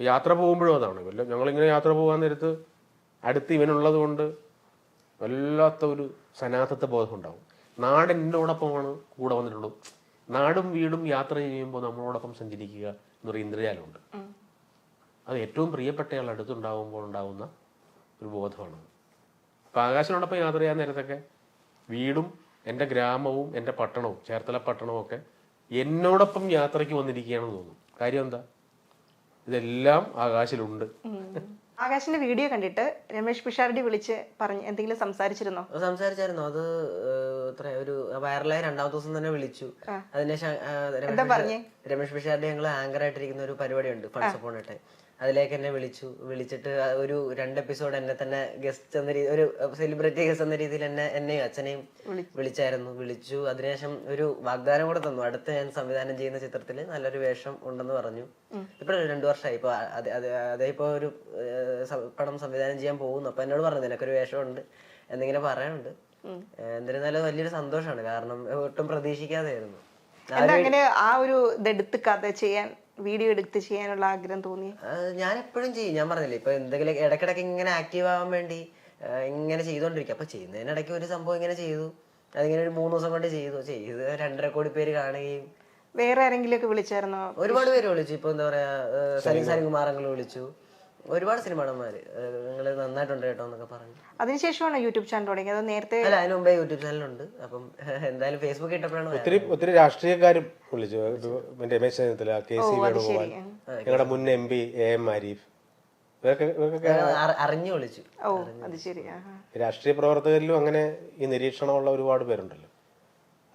യാത്ര പോകുമ്പോഴും അതാണ്. വല്ല ഞങ്ങളിങ്ങനെ യാത്ര പോകാൻ നേരത്ത് അടുത്ത് ഇവനുള്ളത് കൊണ്ട് വല്ലാത്ത ഒരു സനാതത്വ ബോധം ഉണ്ടാവും. നാട് എന്നോടൊപ്പമാണ് കൂടെ വന്നിട്ടുള്ളത് നാടും വീടും യാത്ര ചെയ്യുമ്പോൾ നമ്മളോടൊപ്പം സഞ്ചരിക്കുക എന്നൊരു ഇന്ദ്രജാലമുണ്ട്. അത് ഏറ്റവും പ്രിയപ്പെട്ടയാൾ അടുത്തുണ്ടാകുമ്പോൾ ഉണ്ടാകുന്ന ഒരു ബോധമാണ്. അപ്പം ആകാശനോടൊപ്പം യാത്ര ചെയ്യാൻ നേരത്തൊക്കെ വീടും എന്റെ ഗ്രാമവും എന്റെ പട്ടണവും ചേർത്തല പട്ടണവും ഒക്കെ എന്നോടൊപ്പം യാത്രയ്ക്ക് വന്നിരിക്കുകയാണെന്ന് തോന്നും. കാര്യം എന്താ? ഇതെല്ലാം ആകാശിലുണ്ട്. ആകാശിന്റെ വീഡിയോ കണ്ടിട്ട് രമേശ് പിഷാരടി വിളിച്ച് പറഞ്ഞു എന്തെങ്കിലും സംസാരിച്ചിരുന്നോ? സംസാരിച്ചായിരുന്നു. അത് എത്ര ഒരു വൈറലായ രണ്ടാമത്തെ ദിവസം തന്നെ വിളിച്ചു. അതിനുശേഷം രമേശ് പിഷാരുടെ ഞങ്ങൾ ആങ്കർ ആയിട്ടിരിക്കുന്ന ഒരു പരിപാടിയുണ്ട് ഇട്ടെ അതിലേക്ക് എന്നെ വിളിച്ചു. വിളിച്ചിട്ട് ഒരു രണ്ട് എപ്പിസോഡ് എന്നെ തന്നെ ഗസ്റ്റ് എന്ന രീതി ഒരു സെലിബ്രിറ്റി ഗസ്റ്റ് എന്ന രീതിയിൽ എന്നെ എന്നെയും അച്ഛനെയും വിളിച്ചായിരുന്നു. വിളിച്ചു. അതിനുശേഷം ഒരു വാഗ്ദാനം കൂടെ തന്നു. അടുത്ത് ഞാൻ സംവിധാനം ചെയ്യുന്ന ചിത്രത്തിൽ നല്ലൊരു വേഷം ഉണ്ടെന്ന് പറഞ്ഞു. ഇപ്പൊ രണ്ടു വർഷമായി ഇപ്പൊ അതെ ഇപ്പൊ ഒരു പടം സംവിധാനം ചെയ്യാൻ പോകുന്നു. അപ്പൊ എന്നോട് പറഞ്ഞു നിനക്കൊരു വേഷമുണ്ട് എന്നിങ്ങനെ പറയാനുണ്ട്. എന്നിരുന്നാലും വലിയൊരു സന്തോഷമാണ് കാരണം ഒട്ടും പ്രതീക്ഷിക്കാതെയായിരുന്നു. അങ്ങനെ ആ ഒരു ഇതെടുത്ത് കഥ ചെയ്യാൻ വീഡിയോ എടുത്ത് ചെയ്യാനുള്ള ആഗ്രഹം തോന്നി ഞാൻ എപ്പോഴും ചെയ്യും. ഞാൻ പറഞ്ഞില്ലേ ഇപ്പൊ എന്തെങ്കിലും ഇടക്കിടക്ക് ഇങ്ങനെ ആക്റ്റീവ് ആവാൻ വേണ്ടി ഇങ്ങനെ ചെയ്തോണ്ടിരിക്കും. അപ്പൊ ചെയ്യുന്നതിനിടയ്ക്ക് ഒരു സംഭവം ഇങ്ങനെ ചെയ്തു. അതിങ്ങനെ ഒരു മൂന്ന് ദിവസം കൊണ്ട് ചെയ്തു. ചെയ്ത് രണ്ടര കോടി പേര് കാണുകയും. വേറെ ആരെങ്കിലും ഒക്കെ വിളിച്ചായിരുന്നോ? ഒരുപാട് പേര് വിളിച്ചു. ഇപ്പൊ എന്താ പറയാ സലിം സലിം വിളിച്ചു. ഒരുപാട് സിനിമാടന്മാര് നിങ്ങൾ നന്നായിട്ടുണ്ട് കേട്ടോ എന്നൊക്കെ പറഞ്ഞു. അതിനുശേഷമാണ് യൂട്യൂബ് ചാനൽ തുടങ്ങിയത്? അത് നേരത്തെ അല്ല അതിന് മുമ്പേ യൂട്യൂബ് ചാനലുണ്ട്. അപ്പം എന്തായാലും ഫേസ്ബുക്ക് ഇട്ടപ്പോഴാണ് ഒത്തിരി ഒത്തിരി രാഷ്ട്രീയക്കാരും വിളിച്ചു. രമേശ് ചെന്നിത്തല കെ സി വേണുഗോപാൽ ഞങ്ങളുടെ മുൻ M P A M Arif. അറിഞ്ഞു വിളിച്ചു. ഓ അത് ശരി. ആ ആ. രാഷ്ട്രീയ പ്രവർത്തകരിലും അങ്ങനെ ഈ നിരീക്ഷണമുള്ള ഒരുപാട് പേരുണ്ടല്ലോ.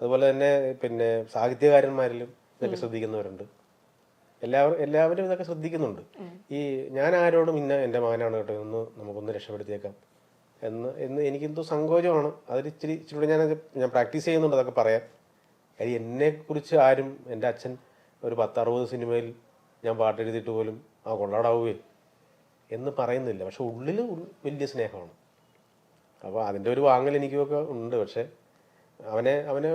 അതുപോലെ തന്നെ പിന്നെ സാഹിത്യകാരന്മാരിലും ഇതൊക്കെ ശ്രദ്ധിക്കുന്നവരുണ്ട്. എല്ലാവരും എല്ലാവരും ഇതൊക്കെ ശ്രദ്ധിക്കുന്നുണ്ട്. ഈ ഞാൻ ആരോടും ഇന്ന എന്റെ മകനാണ് കേട്ടോ ഒന്ന് നമുക്കൊന്ന് രക്ഷപ്പെടുത്തിയേക്കാം എന്ന് എന്ന് എനിക്കെന്തോ സങ്കോചമാണ്. അതിൽ ഇച്ചിരി ഇച്ചിരി ഞാൻ ഞാൻ പ്രാക്ടീസ് ചെയ്യുന്നുണ്ട് അതൊക്കെ പറയാൻ. കാര്യം എന്നെക്കുറിച്ച് ആരും എന്റെ അച്ഛൻ ഒരു പത്തറുപത് സിനിമയിൽ ഞാൻ പാട്ടെഴുതിയിട്ട് പോലും ആ കൊള്ളാടാവുകയും എന്ന് പറയുന്നില്ല. പക്ഷെ ഉള്ളിൽ വലിയ സ്നേഹമാണ്. അപ്പോൾ അതിന്റെ ഒരു വാങ്ങൽ എനിക്കൊക്കെ ഉണ്ട്. പക്ഷേ അവനെ അവനെ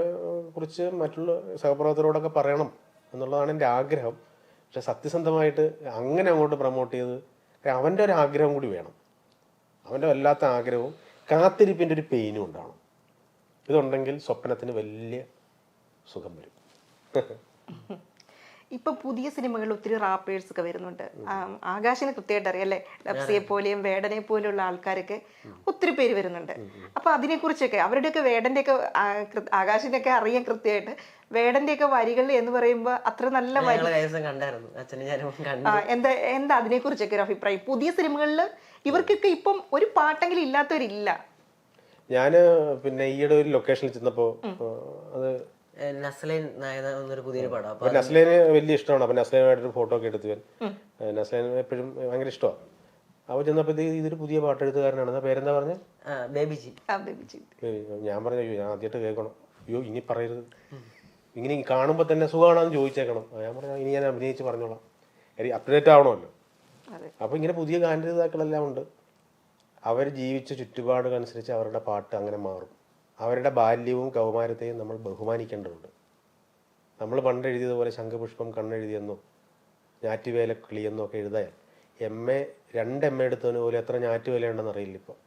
കുറിച്ച് മറ്റുള്ള സഹപ്രവർത്തകരോടൊക്കെ പറയണം എന്നുള്ളതാണ് എന്റെ ആഗ്രഹം. പക്ഷെ സത്യസന്ധമായിട്ട് അങ്ങനെ അങ്ങോട്ട് പ്രൊമോട്ട് ചെയ്ത് അവന്റെ ഒരു ആഗ്രഹം കൂടി വേണം. അവന്റെ വല്ലാത്ത ആഗ്രഹവും കാത്തിരിപ്പിന്റെ ഒരു പെയിനും ഉണ്ടാവണം. ഇതുണ്ടെങ്കിൽ സ്വപ്നത്തിന് വലിയ സുഖം വരും. ഇപ്പൊ പുതിയ സിനിമകളിൽ ഒത്തിരി റാപ്പേഴ്സ് ഒക്കെ വരുന്നുണ്ട്. ആകാശിനെ കൃത്യമായിട്ട് അറിയാം അല്ലേ? ലപ്സിയെ പോലെയും വേടനെ പോലെയുള്ള ആൾക്കാരൊക്കെ ഒത്തിരി പേര് വരുന്നുണ്ട്. അപ്പൊ അതിനെ കുറിച്ചൊക്കെ അവരുടെയൊക്കെ വേടന്റെ ഒക്കെ ആകാശിന്റെ ഒക്കെ അറിയാൻ കൃത്യമായിട്ട് വേടന്റെ ഒക്കെ വരികൾ എന്ന് പറയുമ്പോൾ അത്ര നല്ല വരി എന്താ എന്താ അതിനെ കുറിച്ചൊക്കെ ഒരു അഭിപ്രായം? പുതിയ സിനിമകളിൽ ഇവർക്കൊക്കെ ഇപ്പം ഒരു പാട്ടെങ്കിലും ഇല്ലാത്തവരില്ല. ഞാൻ പിന്നെ ഈയിടെ ഒരു ലൊക്കേഷനിൽ ചെന്നപ്പോ അത് നസ്ലൈൻ നായക എന്നൊരു പുതിയൊരു പടം. അപ്പൊ അപ്പൊ വലിയ ഇഷ്ടമാണ്. അപ്പൊ നസ്ലൈനായിട്ടൊരു ഫോട്ടോ ഒക്കെ എടുത്തു നസ്ലൈൻ എപ്പോഴും ഭയങ്കര ഇഷ്ടമാണ്. അപ്പൊ ചെന്നപ്പോ ഇതൊരു പുതിയ പാട്ടെഴുത്തുകാരനാണ്. പേരെന്താ പറഞ്ഞത് ആ, ബേബിജി. ആ, ബേബിജി. ഞാൻ പറഞ്ഞു അയ്യോ ഞാൻ ആദ്യമായിട്ട് കേൾക്കണം. അയ്യോ ഇനി പറയരുത്. ഇങ്ങനെ കാണുമ്പോൾ തന്നെ സുഖമാണെന്ന് ചോദിച്ചേക്കണം. ഞാൻ പറഞ്ഞു ഇനി ഞാൻ അഭിനയിച്ച് പറഞ്ഞോളാം. അപ്ഡേറ്റ് ആവണമല്ലോ. അപ്പൊ അപ്പോൾ ഇങ്ങനെ പുതിയ ഗാനരചിതാക്കളെല്ലാം ഉണ്ട്. അവർ ജീവിച്ച ചുറ്റുപാടുകനുസരിച്ച് അവരുടെ പാട്ട് അങ്ങനെ മാറും. അവരുടെ ബാല്യവും കൗമാരത്തെയും നമ്മൾ ബഹുമാനിക്കേണ്ടതുണ്ട്. നമ്മൾ പണ്ട് എഴുതിയതുപോലെ ശംഖപുഷ്പം കണ്ണെഴുതിയെന്നോ ഞാറ്റുവേല കിളിയെന്നോ ഒക്കെ എഴുതാൻ. എം എ രണ്ട് എം എ എടുത്തതിന് പോലും എത്ര ഞാറ്റുവേല ഉണ്ടെന്ന് അറിയില്ല ഇപ്പോൾ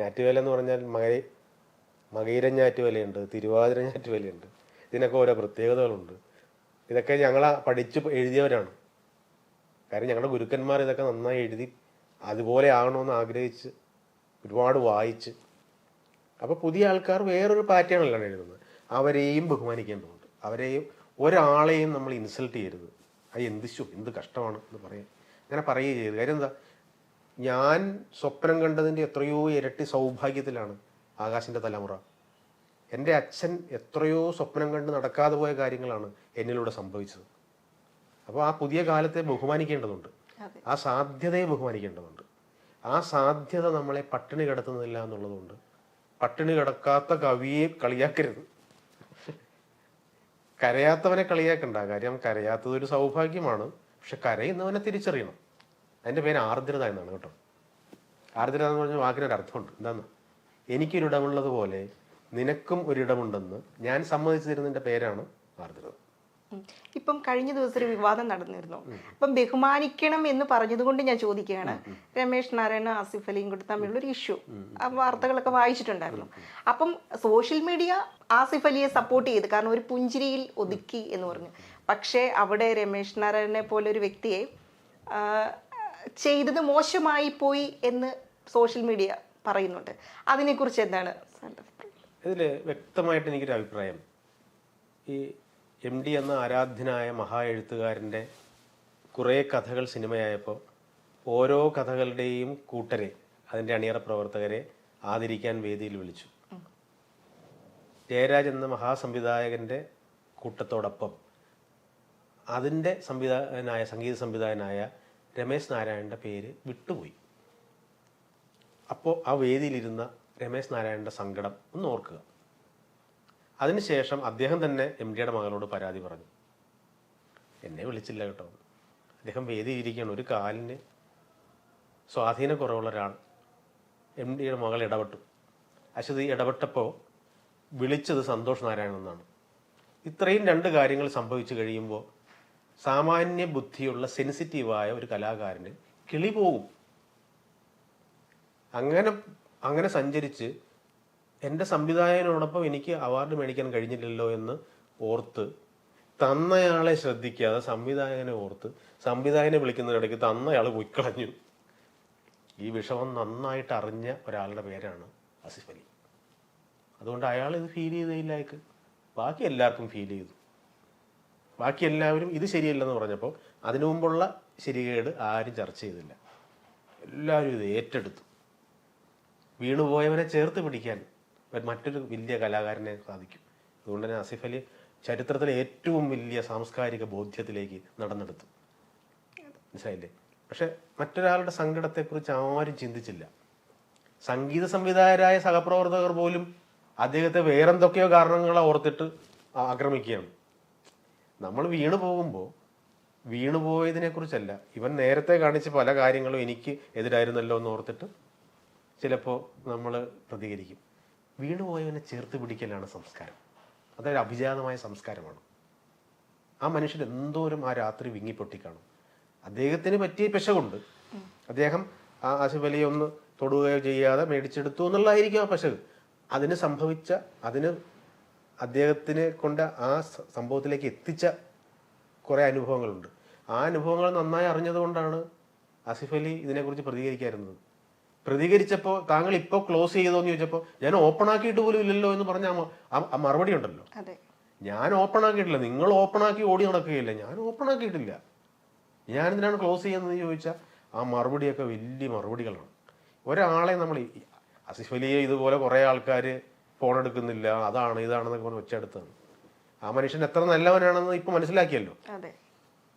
ഞാറ്റുവേല എന്ന് പറഞ്ഞാൽ മകൈ മകയിര ഞാറ്റുവേലയുണ്ട് തിരുവാതിര ഞാറ്റുവേലയുണ്ട്. ഇതിനൊക്കെ ഓരോ പ്രത്യേകതകളുണ്ട്. ഇതൊക്കെ ഞങ്ങൾ പഠിച്ച് എഴുതിയവരാണ്. കാര്യം ഞങ്ങളുടെ ഗുരുക്കന്മാർ ഇതൊക്കെ നന്നായി എഴുതി അതുപോലെ ആകണമെന്ന് ആഗ്രഹിച്ച് ഒരുപാട് വായിച്ച് അപ്പോൾ പുതിയ ആൾക്കാർ വേറൊരു പാറ്റേണിലാണ് എഴുതുന്നത്. അവരെയും ബഹുമാനിക്കാൻ ബഹുമാനിക്കേണ്ടതുണ്ട് അവരെയും ഒരാളെയും നമ്മൾ ഇൻസൾട്ട് ചെയ്യരുത്. അത് എന്ത് എന്ത് കഷ്ടമാണ് എന്ന് പറയാം അങ്ങനെ പറയുകയും ചെയ്തു കാര്യം എന്താ? ഞാൻ സ്വപ്നം കണ്ടതിന്റെ എത്രയോ ഇരട്ടി സൗഭാഗ്യത്തിലാണ് ആകാശിന്റെ തലമുറ. എന്റെ അച്ഛൻ എത്രയോ സ്വപ്നം കണ്ട് നടക്കാതെ പോയ കാര്യങ്ങളാണ് എന്നിലൂടെ സംഭവിച്ചത്. അപ്പോൾ ആ പുതിയ കാലത്തെ ബഹുമാനിക്കേണ്ടതുണ്ട്. ആ സാധ്യതയെ ബഹുമാനിക്കേണ്ടതുണ്ട്. ആ സാധ്യത നമ്മളെ പട്ടിണി കിടത്തുന്നില്ല എന്നുള്ളതുകൊണ്ട് പട്ടിണി കിടക്കാത്ത കവിയെ കളിയാക്കരുത്. കരയാത്തവനെ കളിയാക്കണ്ട. കാര്യം കരയാത്തതൊരു സൗഭാഗ്യമാണ്. പക്ഷെ കരയുന്നവനെ തിരിച്ചറിയണം. അതിന്റെ പേര് ആർദ്രത എന്നാണ് കേട്ടോ. ആർദ്രത എന്ന് പറഞ്ഞ വാക്കിനൊരു അർത്ഥമുണ്ട്. എന്താന്ന് എനിക്കൊരിടമുള്ളത് പോലെ നിനക്കും ഒരിടമുണ്ടെന്ന് ഞാൻ സമ്മതിച്ചു തരുന്നതിന്റെ പേരാണ് ആർദ്രത. ഇപ്പം കഴിഞ്ഞ ദിവസം ഒരു വിവാദം നടന്നിരുന്നു. അപ്പം ബഹുമാനിക്കണം എന്ന് പറഞ്ഞതുകൊണ്ട് ഞാൻ ചോദിക്കുകയാണ്. രമേഷ് നാരായണ ആസിഫ് അലിയും കൂടി തമ്മിലുള്ള ഒരു ഇഷ്യൂ ആ വാർത്തകളൊക്കെ വായിച്ചിട്ടുണ്ടായിരുന്നു. അപ്പം സോഷ്യൽ മീഡിയ ആസിഫ് അലിയെ സപ്പോർട്ട് ചെയ്ത് കാരണം ഒരു പുഞ്ചിരിയിൽ ഒതുക്കി എന്ന് പറഞ്ഞു. പക്ഷേ അവിടെ രമേഷ് നാരായണനെ പോലെ ഒരു വ്യക്തിയെ ചെയ്തത് മോശമായി പോയി എന്ന് സോഷ്യൽ മീഡിയ പറയുന്നുണ്ട്. അതിനെക്കുറിച്ച് എന്താണ്? സാറിന്റെ അഭിപ്രായം? ഇതിൽ വ്യക്തമായിട്ട് എനിക്കൊരു അഭിപ്രായം ഈ എം ഡി എന്ന ആരാധ്യനായ മഹാ എഴുത്തുകാരന്റെ കുറേ കഥകൾ സിനിമയായപ്പോൾ ഓരോ കഥകളുടെയും കൂട്ടരെ അതിന്റെ അണിയറ പ്രവർത്തകരെ ആദരിക്കാൻ വേദിയിൽ വിളിച്ചു. ജയരാജ് എന്ന മഹാസംവിധായകന്റെ കൂട്ടത്തോടൊപ്പം അതിന്റെ സംവിധായകനായ സംഗീത സംവിധായകനായ രമേശ് നാരായണന്റെ പേര് വിട്ടുപോയി. അപ്പോൾ ആ വേദിയിലിരുന്ന രമേശ് നാരായണന്റെ സങ്കടം ഒന്ന് ഓർക്കുക. അതിനുശേഷം അദ്ദേഹം തന്നെ എം ഡിയുടെ മകനോട് പരാതി പറഞ്ഞു. എന്നെ വിളിച്ചില്ല കേട്ടോ. അദ്ദേഹം വേദിയിരിക്കുകയാണ് ഒരു കാലിന് സ്വാധീനക്കുറവുള്ള ഒരാൾ എം ഡിയുടെ മകൾ ഇടപെട്ടു. അശ്വതി ഇടപെട്ടപ്പോൾ വിളിച്ചത് സന്തോഷ് നാരായണൻ എന്നാണ്. ഇത്രയും രണ്ട് കാര്യങ്ങൾ സംഭവിച്ചു കഴിയുമ്പോൾ സാമാന്യ ബുദ്ധിയുള്ള സെൻസിറ്റീവായ ഒരു കലാകാരന് കിളി പോകും അങ്ങനെ അങ്ങനെ സഞ്ചരിച്ച് എന്റെ സംവിധായകനോടൊപ്പം എനിക്ക് അവാർഡ് മേടിക്കാൻ കഴിഞ്ഞില്ലല്ലോ എന്ന് ഓർത്ത് തന്നയാളെ ശ്രദ്ധിക്കാതെ സംവിധായകനെ ഓർത്ത് സംവിധായകനെ വിളിക്കുന്നതിനിടയ്ക്ക് തന്നയാൾ പൊയ്ക്കളഞ്ഞു ഈ വിഷമം നന്നായിട്ട് അറിഞ്ഞ ഒരാളുടെ പേരാണ് ആസിഫ് അലി. അതുകൊണ്ട് അയാൾ ഇത് ഫീൽ ചെയ്തതിലേക്ക് ബാക്കി എല്ലാവർക്കും ഫീൽ ചെയ്തു. ബാക്കി എല്ലാവരും ഇത് ശരിയല്ലെന്ന് പറഞ്ഞപ്പോൾ അതിനു മുമ്പുള്ള ശരികേട് ആരും ചർച്ച ചെയ്തില്ല. എല്ലാവരും ഇത് ഏറ്റെടുത്തു. വീണുപോയവനെ ചേർത്ത് പിടിക്കാൻ മറ്റൊരു വലിയ കലാകാരനെ സാധിക്കും. അതുകൊണ്ട് തന്നെ ആസിഫ് അലി ചരിത്രത്തിലെ ഏറ്റവും വലിയ സാംസ്കാരിക ബോധ്യത്തിലേക്ക് നടന്നെടുത്തു. മനസ്സിലായില്ലേ? പക്ഷെ മറ്റൊരാളുടെ സങ്കടത്തെക്കുറിച്ച് ആരും ചിന്തിച്ചില്ല. സംഗീത സംവിധായകരായ സഹപ്രവർത്തകർ പോലും അദ്ദേഹത്തെ വേറെന്തൊക്കെയോ കാരണങ്ങളെ ഓർത്തിട്ട് ആക്രമിക്കുകയാണ്. നമ്മൾ വീണു പോകുമ്പോൾ വീണു പോയതിനെ കുറിച്ചല്ല ഇവൻ നേരത്തെ കാണിച്ച പല കാര്യങ്ങളും എനിക്ക് എതിരായിരുന്നല്ലോ എന്ന് ഓർത്തിട്ട് ചിലപ്പോൾ നമ്മൾ പ്രതികരിക്കും. വീണുപോയവനെ ചേർത്ത് പിടിക്കലാണ് സംസ്കാരം. അതൊരു അഭിജാതമായ സംസ്കാരമാണ്. ആ മനുഷ്യൻ എന്തോരം ആ രാത്രി വിങ്ങിപ്പൊട്ടിക്കാണും. അദ്ദേഹത്തിന് പറ്റിയ പെശകുണ്ട്. അദ്ദേഹം ആ ആസിഫ് അലിയെ ഒന്ന് തൊടുകയോ ചെയ്യാതെ മേടിച്ചെടുത്തു എന്നുള്ളതായിരിക്കും ആ പെശക്. അതിന് സംഭവിച്ച അതിന് അദ്ദേഹത്തിനെ കൊണ്ട് ആ സംഭവത്തിലേക്ക് എത്തിച്ച കുറേ അനുഭവങ്ങളുണ്ട്. ആ അനുഭവങ്ങൾ നന്നായി അറിഞ്ഞതുകൊണ്ടാണ് ആസിഫ് അലി ഇതിനെക്കുറിച്ച് പ്രതികരിക്കാറുന്നത്. പ്രതികരിച്ചപ്പോൾ താങ്കൾ ഇപ്പോൾ ക്ലോസ് ചെയ്തോ എന്ന് ചോദിച്ചപ്പോൾ ഞാൻ ഓപ്പൺ ആക്കിയിട്ട് പോലും ഇല്ലല്ലോ എന്ന് പറഞ്ഞ മറുപടി ഉണ്ടല്ലോ. ഞാൻ ഓപ്പൺ ആക്കിയിട്ടില്ല. നിങ്ങൾ ഓപ്പൺ ആക്കി ഓടി നടക്കുകയില്ല. ഞാൻ ഓപ്പൺ ആക്കിയിട്ടില്ല. ഞാൻ എന്തിനാണ് ക്ലോസ് ചെയ്യുന്നത് ചോദിച്ചാൽ ആ മറുപടിയൊക്കെ വലിയ മറുപടികളാണ്. ഒരാളെ നമ്മൾ അസിഫ് വലിയ അലിയെ ഇതുപോലെ കുറേ ആൾക്കാർ ഫോൺ എടുക്കുന്നില്ല. അതാണ് ഇതാണെന്നൊക്കെ പറഞ്ഞ് വെച്ചെടുത്താണ് ആ മനുഷ്യൻ എത്ര നല്ലവനാണെന്ന് ഇപ്പം മനസ്സിലാക്കിയല്ലോ.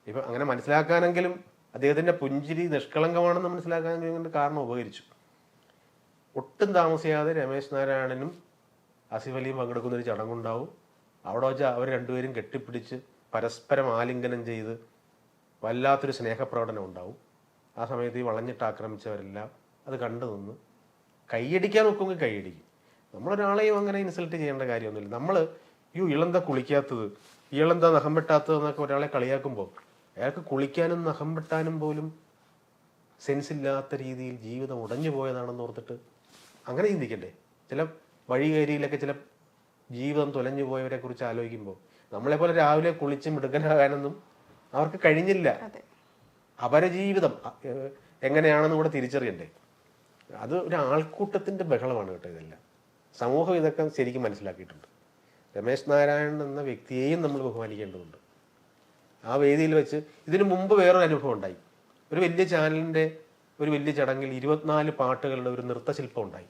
ഇപ്പം അങ്ങനെ മനസ്സിലാക്കാനെങ്കിലും അദ്ദേഹത്തിന്റെ പുഞ്ചിരി നിഷ്കളങ്കമാണെന്ന് മനസ്സിലാക്കാനെങ്കിലും കാരണം ഉപകരിച്ചു. ഒട്ടും താമസിയാതെ രമേശ് നാരായണനും ആസിഫ് അലിയും പങ്കെടുക്കുന്ന ഒരു ചടങ്ങുണ്ടാവും. അവിടെ വെച്ച് അവർ രണ്ടുപേരും കെട്ടിപ്പിടിച്ച് പരസ്പരം ആലിംഗനം ചെയ്ത് വല്ലാത്തൊരു സ്നേഹപ്രകടനം ഉണ്ടാവും. ആ സമയത്ത് ഈ വളഞ്ഞിട്ട് ആക്രമിച്ചവരെല്ലാം അത് കണ്ടു നിന്ന് കൈയടിക്കാൻ നോക്കുമെങ്കിൽ കൈയടിക്കും നമ്മളൊരാളെയും അങ്ങനെ ഇൻസൾട്ട് ചെയ്യേണ്ട കാര്യമൊന്നുമില്ല. നമ്മൾ ഈ ഇളന്താ കുളിക്കാത്തത്? ഇളന്താ നഖം വെട്ടാത്തത് എന്നൊക്കെ ഒരാളെ കളിയാക്കുമ്പോൾ അയാൾക്ക് കുളിക്കാനും നഖം വെട്ടാനും പോലും സെൻസില്ലാത്ത രീതിയിൽ ജീവിതം ഉടഞ്ഞു പോയതാണെന്ന് ഓർത്തിട്ട് അങ്ങനെ ചിന്തിക്കണ്ടേ. ചില വഴികേരിയിലൊക്കെ ചില ജീവിതം തുലഞ്ഞു പോയവരെ കുറിച്ച് ആലോചിക്കുമ്പോൾ നമ്മളെപ്പോലെ രാവിലെ കുളിച്ച് മിടുക്കനാകാനൊന്നും അവർക്ക് കഴിഞ്ഞില്ല. അപരജീവിതം എങ്ങനെയാണെന്ന് കൂടെ തിരിച്ചറിയണ്ടേ. അത് ഒരു ആൾക്കൂട്ടത്തിന്റെ ബഹളമാണ് കേട്ടോ ഇതെല്ലാം. സമൂഹം ഇതൊക്കെ ശരിക്കും മനസ്സിലാക്കിയിട്ടുണ്ട്. രമേശ് നാരായണൻ എന്ന വ്യക്തിയെയും നമ്മൾ ബഹുമാനിക്കേണ്ടതുണ്ട്. ആ വേദിയിൽ വെച്ച് ഇതിനു മുമ്പ് വേറൊരു അനുഭവം ഉണ്ടായി. ഒരു വലിയ ചാനലിന്റെ ഒരു വലിയ ചടങ്ങിൽ ഇരുപത്തിനാല് പാട്ടുകളുടെ ഒരു നൃത്തശില്പം ഉണ്ടായി.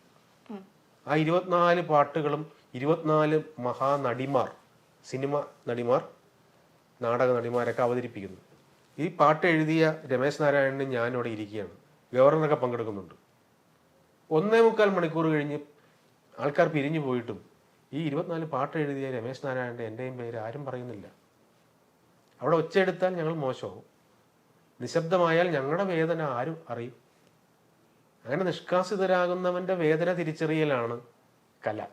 ആ ഇരുപത്തിനാല് പാട്ടുകളും ഇരുപത്തിനാല് മഹാനടിമാർ സിനിമ നടിമാർ നാടക നടിമാരൊക്കെ അവതരിപ്പിക്കുന്നു. ഈ പാട്ട് എഴുതിയ രമേശ് നാരായണനും ഞാനിവിടെ ഇരിക്കുകയാണ്. ഗവർണറൊക്കെ പങ്കെടുക്കുന്നുണ്ട്. ഒന്നേ മുക്കാൽ മണിക്കൂർ കഴിഞ്ഞ് ആൾക്കാർ പിരിഞ്ഞു പോയിട്ടും ഈ ഇരുപത്തിനാല് പാട്ട് എഴുതിയ രമേശ് നാരായണന്റെ എന്റെയും പേര് ആരും പറയുന്നില്ല. അവിടെ ഒച്ചയെടുത്താൽ ഞങ്ങൾ മോശമാവും. നിശബ്ദമായാൽ ഞങ്ങളുടെ വേദന ആരും അറിയും. അങ്ങനെ നിഷ്കാസിതരാകുന്നവന്റെ വേദന തിരിച്ചറിയലാണ് കല.